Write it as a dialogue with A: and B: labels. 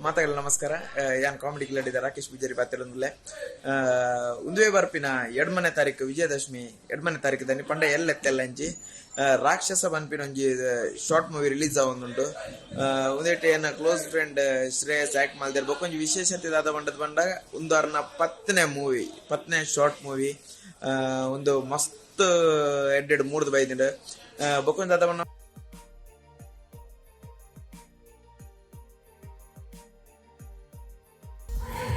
A: ಮಾತಾಗಲ್ಲ ನಮಸ್ಕಾರ. ಯಾನ್ ಕಾಮಿಡಿ ಕಿಲಾಡಿದ ರಾಕೇಶ್ ಪೂಜಾರಿ ಪಾತಿರೊಂದುಲ್ಲೆ ಉಂದುವೆ ಬರ್ಪಿನ ಎಡ್ಮನೆ ತಾರೀಕು ವಿಜಯದಶಮಿ ಎಡ್ಮನೆ ತಾರೀಕು ದನಿ ಪಂಡ ಎಲ್ಲೆತ್ತೆಲ್ಲ ಆ, ರಾಕ್ಷಸ ಬನ್ಪಿನ ಒಂಜಿ ಶಾರ್ಟ್ ಮೂವಿ ರಿಲೀಸ್ ಆವೊಂದುಂಡು ಉಂದೇಟ್ ಏನ ಕ್ಲೋಸ್ ಫ್ರೆಂಡ್ ಶ್ರೇಯಸ್ ಆಕ್ಟ್ ಮಲ್ದಿರ್ ಬೊಕೊಂಜಿ ವಿಶೇಷತೆ ದಾದ ಬಂಡದ ಬಂಡ ಒಂದು ಅರ್ನ ಪತ್ತನೇ ಮೂವಿ ಪತ್ತನೇ ಶಾರ್ಟ್ ಮೂವಿ ಒಂದು ಮಸ್ತ್ ಎಡ್ಡೆಡ್ ಮೂರ್ದು ಬೈದಿಂಡು ಬೊಕೊಂಜಿ ದಾದ ಬಣ್ಣ